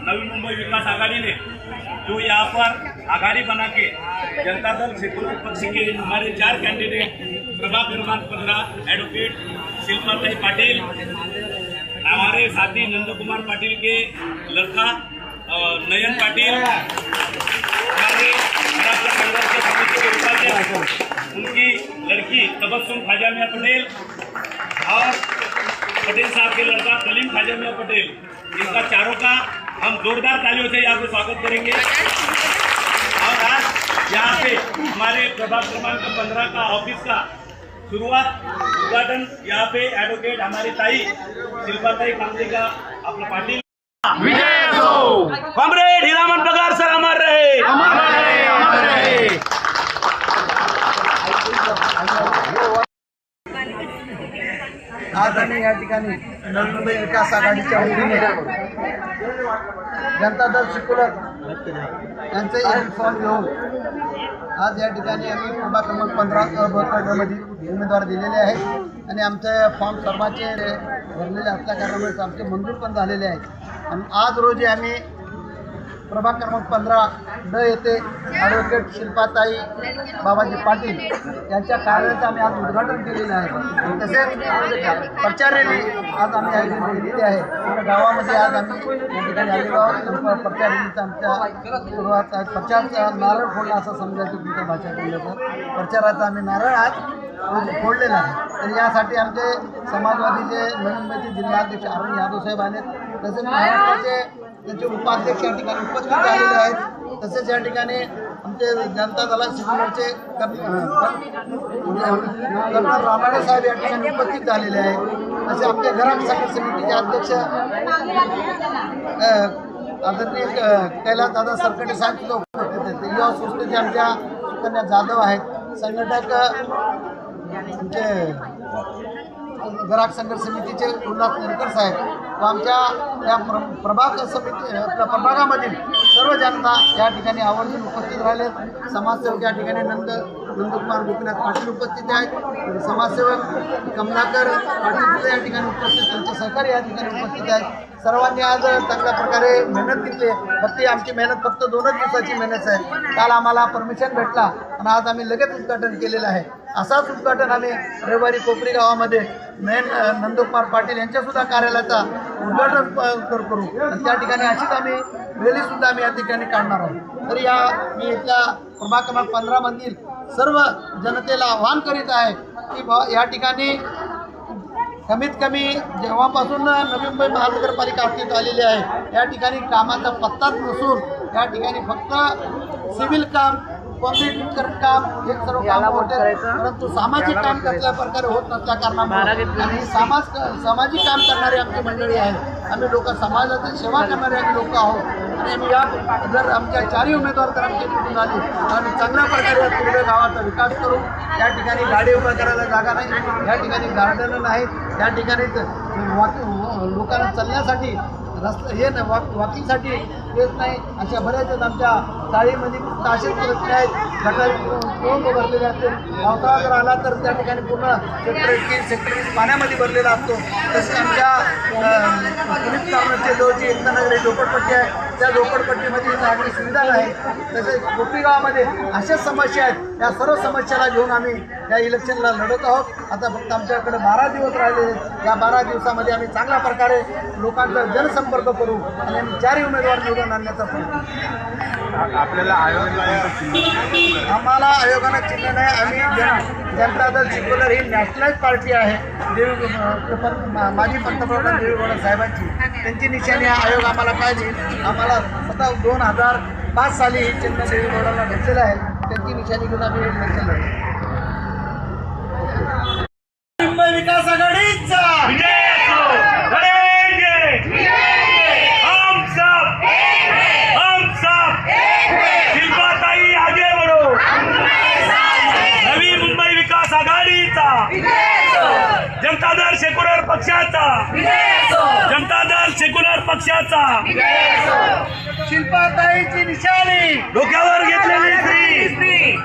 नवी मुंबई विकास आघाड़ी ने जो यहाँ पर आघाड़ी बना के जनता दल सेकुलर पक्ष के हमारे चार कैंडिडेट प्रभाग क्रमांक पंद्रह एडवोकेट शिल्पाताई पाटिल, हमारे साथी नंद कुमार पाटिल के लड़का नयन पाटिल उनकी लड़की तबस्सुम खाजा मियाँ पटेल और पटेल साहब के लड़का कलीम खाजा मियाँ पटेल। इनका चारों का हम जोरदार तालियों से यहाँ पे स्वागत करेंगे। और आज यहाँ पे हमारे प्रभाग क्रमांक पंद्रह का ऑफ़िस का शुरुआत उद्घाटन यहाँ पे एडवोकेट हमारी ताई शिल्पाताई कामले का अपना पाटिल कॉमरेड हिरामन पगार सर अमर रहे। आज आम्ही या ठिकाणी नवी मुंबई विकास आघाडीच्या वतीने जनता दल सेक्युलर. यांचे एक फॉर्म घेऊन आज या ठिकाणी आम्ही प्रभाग क्रमांक पंधरा अ ब क ड मध्ये उमेदवार दिलेले आहेत. आणि आमचे फॉर्म सर्वांचे भरलेले असल्या कारणामुळे आमचे मंजूर पण झालेले आहेत. आणि आज रोजी आम्ही प्रभाग क्रमांक पंधरा ड येथे ॲडव्होकेट शिल्पाताई बाबाजी पाटील यांच्या कार्यालयाचं आम्ही आज उद्घाटन केलेलं आहे. तसेच प्रचार रॅली आज आम्ही आयोजित केलेली आहे. गावामध्ये आज आम्ही या ठिकाणी आलेलो आहोत. प्रचार रॅलीचा आमच्या सुरुवात प्रचारचा नारळ फोडला असं समजायचं तुमच्या भाषा बोललं तर प्रचाराचा आम्ही नारळ आज फोडलेला आहे तर यासाठी आमचे समाजवादीचे नवी मुंबईचे जिल्हाध्यक्ष अरुण यादव साहेब आहेत तसेच महाराष्ट्राचे त्यांचे उपाध्यक्ष या ठिकाणी उपस्थित झालेले आहेत तसेच या ठिकाणी आमचे जनता दला सेक्युलरचे कर्नल रामाडे साहेब या ठिकाणी उपस्थित झालेले आहेत. तसे आमच्या घरात साखर समितीचे अध्यक्ष आदरणीय कैलास दादा सरकटे साहेब सुद्धा उपस्थित आहेत. युवा संस्थेचे आमच्या सुकन्या जाधव आहेत. संघटक तुमचे ग्राहक संघर्ष समितीचे उल्हास नेरकर साहेब व आमच्या या प्र प्रभाग समिती प्रभागामधील सर्व जनता या ठिकाणी आवर्जून उपस्थित राहिले. समाजसेवक या ठिकाणी नंद नंदकुमार गोपीनाथ पाटील उपस्थित आहेत. समाजसेवक कमलाकर पाटील या ठिकाणी उपस्थित त्यांचे सहकारी या ठिकाणी उपस्थित आहेत. सर्वांनी आज चांगल्या प्रकारे मेहनत घेतली फक्त आमची मेहनत फक्त दोनच दिवसाची मेहनत आहे. काल आम्हाला परमिशन भेटला. आणि आज आम्ही लगेच उद्घाटन केलेलं आहे. असाच उद्घाटन आम्ही रविवारी कोपरी गावामध्ये मेन नंदकुमार पाटील यांच्यासुद्धा कार्यालयाचा उद्घाटन कर करू. आणि त्या ठिकाणी अशीच आम्ही रॅलीसुद्धा आम्ही या ठिकाणी काढणार आहोत. तर या मी इथल्या प्रभाग क्रमांक पंधरामधील सर्व जनतेला आव्हान करीत आहे की बा या ठिकाणी कमीत कमी जेव्हापासून नवी मुंबई महानगरपालिका अस्तित्व आलेली आहे या ठिकाणी कामाचा पत्ताच नसून या ठिकाणी फक्त सिव्हिल काम कॉन्क्रीटीकरण काम हे सर्व काम होते परंतु सामाजिक काम कसल्या प्रकारे होत नसल्या कारणामुळे आणि समाज सामाजिक काम करणारी आमची मंडळी आहे आम्ही लोक समाजाची सेवा करणारे आम्ही लोक आहोत. आणि आम्ही या जर आमच्या चारही उमेदवार जर आमचे निवडून आले तर आम्ही चांगल्या प्रकारे या पूर्ण गावाचा विकास करू. या ठिकाणी गाडी उभा करायला जागा नाही. या ठिकाणी गार्डन नाहीत या ठिकाणी लोकांना चालण्यासाठी रस्ता हे नाही वॉक वॉकिंगसाठी येत नाही. अशा बऱ्याच आमच्या चाळीमध्ये फक्त असेच रस्ते आहेत. गटारी भरलेले असतील. पावसाळा जर आला तर त्या ठिकाणी पूर्ण सेक्टर एटीन सेक्टर पाण्यामध्ये भरलेला असतो. तसेच आमच्या पुलिस कारणाचे जवळची एकता एकतानगरी झोपडपट्टी आहे त्या झोपडपट्टीमध्ये चांगली सुविधा नाही. तसेच गोपीगावामध्ये अशाच समस्या आहेत. या सर्व समस्याला घेऊन आम्ही या इलेक्शनला लढत आहोत. आता फक्त आमच्याकडे बारा दिवस राहिले. या बारा दिवसामध्ये आम्ही चांगल्या प्रकारे लोकांचा जनसंपर्क करू आणि आम्ही चारही उमेदवार निवडून आणण्याचा प्रयत्न करू. आपल्याला आयोग आम्हाला आयोगानं चिन्ह नाही. आम्ही जन जनता दल सेक्युलर ही नॅशनलाइज पार्टी आहे. देवी मा- माजी पंतप्रधान देवेगौडा साहेबांची. त्यांची निशाणी हा आयोग आम्हाला पाहिजे. आम्हाला स्वतः दोन हजार पाच साली ही चिन्ह देवेगौडाला भेटलेलं आहे. त्यांची निशाणी घेऊन आम्ही इलेक्शन आहे. मुंबई विकास आघाडी हम सब हम सब शिल्पाताई आगे बढ़ो नवी मुंबई विकास आघाडीचा जनता दल सेक्युलर पक्षाचा. जनता दल सेक्युलर पक्षाचा. शिल्पाताईची निशाणी. डोक्यावर घेतलेली श्री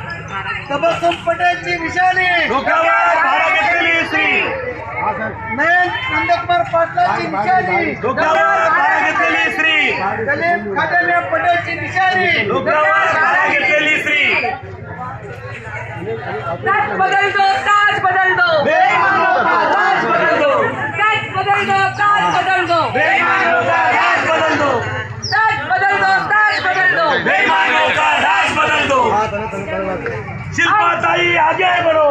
तबस्सुम पटेलची निशाणी. डोक्यावर घेतलेली श्री नयन नंदकुमार पाटलाची निशाणी. डोक्यावर भाडा घेतलेली श्री कलीम डोक्यावर घाला घेतलेली स्त्री ताज बदल दो ताज बदल दो बदल दो बदल दो ताज बदल दो बेईमान होता राज बदल दो ताज बदल दो ताज बदल दो बेईमान होता राज बदल दो शिल्पाताई आगे बढ़ो.